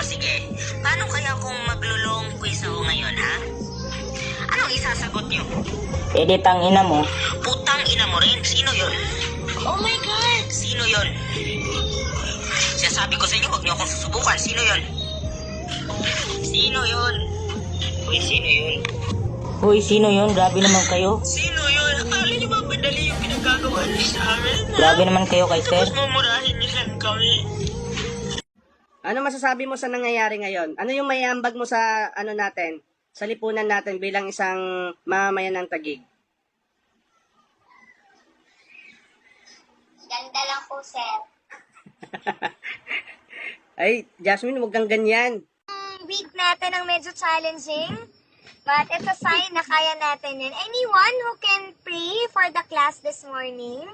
O sige, paano kaya kung maglulong quiz ako ngayon, ha? Anong isasagot niyo? Edit ang ina mo. Putang ina mo rin. Sino yon? Oh my God! Sino yon? Sinasabi ko sa inyo, huwag niyo akong susubukan. Sino yon? Sino yon? Uy, sino yun? Uy, sino yun? Grabe naman kayo. Sino yun? Akala niyo ba madali yung pinagkagawa niyo sa amin? ha? Grabe naman kayo kay sir. Tapos mumurahin niyo lang kami. Ano masasabi mo sa nangyayari ngayon? Ano yung may ambag mo sa ano natin? Sa lipunan natin bilang isang mamamayan ng Tagig? Ganda lang po, sir. Ay, Jasmine, huwag kang ganyan. Week natin ang medyo challenging. But it's a sign na kaya natin yun. Anyone who can pray for the class this morning?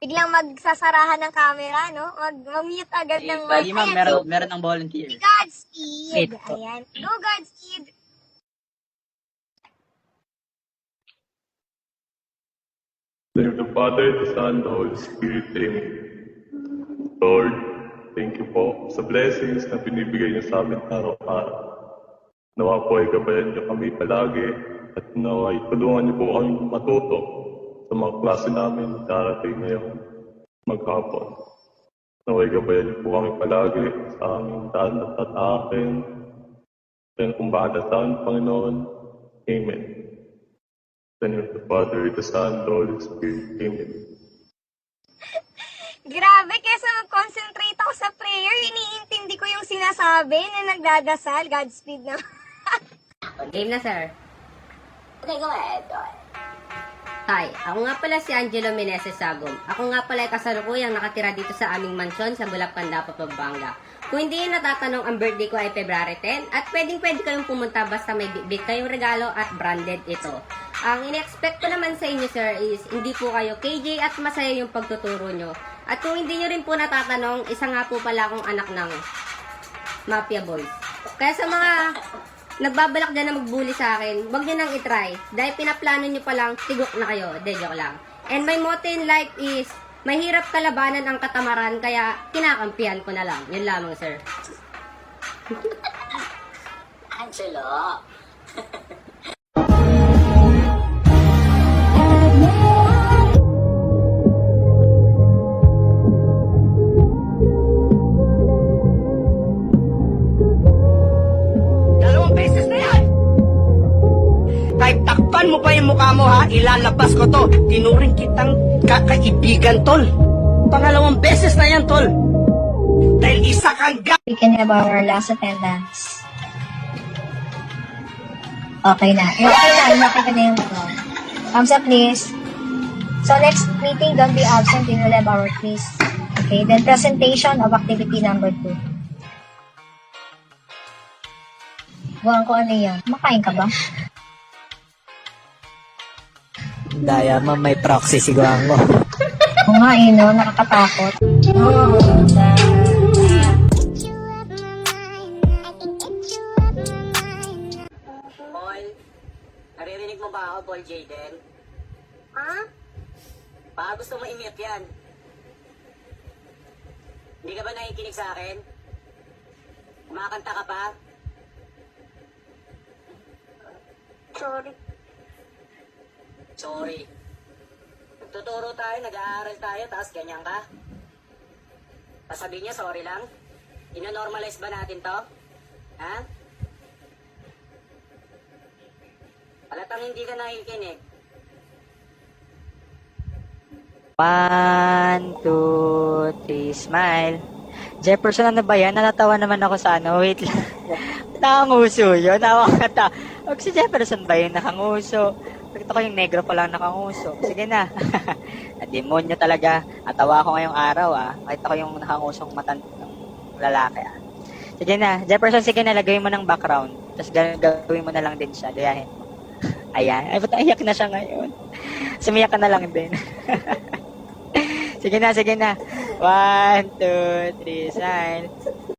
Biglang magsasarahan ng camera, no? Mag, mag-mute agad ng Pwede ma'am, Ayan, meron, meron ng volunteer. Godspeed. Wait po. Ayan. Go, Godspeed. name the Father, the Son, the Holy Spirit. Amen. Lord, thank you po sa blessings na binibigay niyo sa amin araw-araw. Nawa po ay gabayan niyo kami palagi at nawa ay tulungan niyo po kami matuto sa mga klase namin na darating ngayong maghapon. Nawa ay gabayan niyo po kami palagi sa aming daan at tatakin. Yan kung bahatasaan, Panginoon. Amen. The name of the Father, the Son, the Holy Spirit. Amen. Grabe, kesa mag-concentrate ako sa prayer, iniintindi ko yung sinasabi na nagdadasal. Godspeed na. Game na, sir. okay, go ahead. Go ahead. Hi, ako nga pala si Angelo Meneses Sagom. Ako nga pala ay kasalukuyang nakatira dito sa aming mansyon sa Bulacan, Dapat, Pampanga. Kung hindi nyo natatanong, ang birthday ko ay February 10 at pwedeng pwede kayong pumunta basta may big kayong regalo at branded ito. Ang in-expect ko naman sa inyo, sir, is hindi po kayo KJ at masaya yung pagtuturo nyo. At kung hindi nyo rin po natatanong, isa nga po pala akong anak ng Mafia Boys. Kaya sa mga nagbabalak dyan na magbully sa akin, wag nyo nang itry. Dahil pinaplano nyo pa lang, tigok na kayo. De, joke lang. And my motto in life is, mahirap kalabanan ang katamaran, kaya kinakampihan ko na lang. Yun lamang, sir. Angelo! takpan mo pa yung mukha mo ha, ilalabas ko to. Tinuring kitang kakaibigan, tol. Pangalawang beses na yan, tol. Dahil isa kang ga... Can have our last attendance. Okay na. Eh, Okay na. Ka na yung ano. Thumbs up, please. So, next meeting, don't be absent. We will have our quiz. Okay, then presentation of activity number two. Buwan ko ano yan. Makain ka ba? Daya ma'am, may proxy siguan mo. Oo nga eh, no? Nakakatakot. Paul, naririnig mo ba ako, Paul Jaden? Ha? Baka gusto mo i-mute yan. Hindi ka ba nakikinig sa akin? Kumakanta ka pa? Sorry. Sorry. Nagtuturo tayo, nag-aaral tayo, tapos ganyan ka? Pasabihin niya, sorry lang? Ino-normalize ba natin to? Ha? Palatang hindi ka nakikinig. One, two, three, smile. Jefferson, ano ba yan? Natatawa naman ako sa ano. Wait lang. Nakanguso yun. Nakakata. Huwag si Jefferson ba yun? Nakanguso. Nakita ko yung negro pa lang nakanguso. Sige na. Demonyo talaga. Natawa ko ngayong araw ah. Nakita ko yung nakangusong mata ng lalaki ah. Sige na. Jefferson, sige na. Lagay mo ng background. Tapos ga- gawin mo na lang din siya. Gayahin mo. Ayan. Ay, ba't iyak na siya ngayon? Sumiyak ka na lang din. sige na, sige na. One, two, three, smile.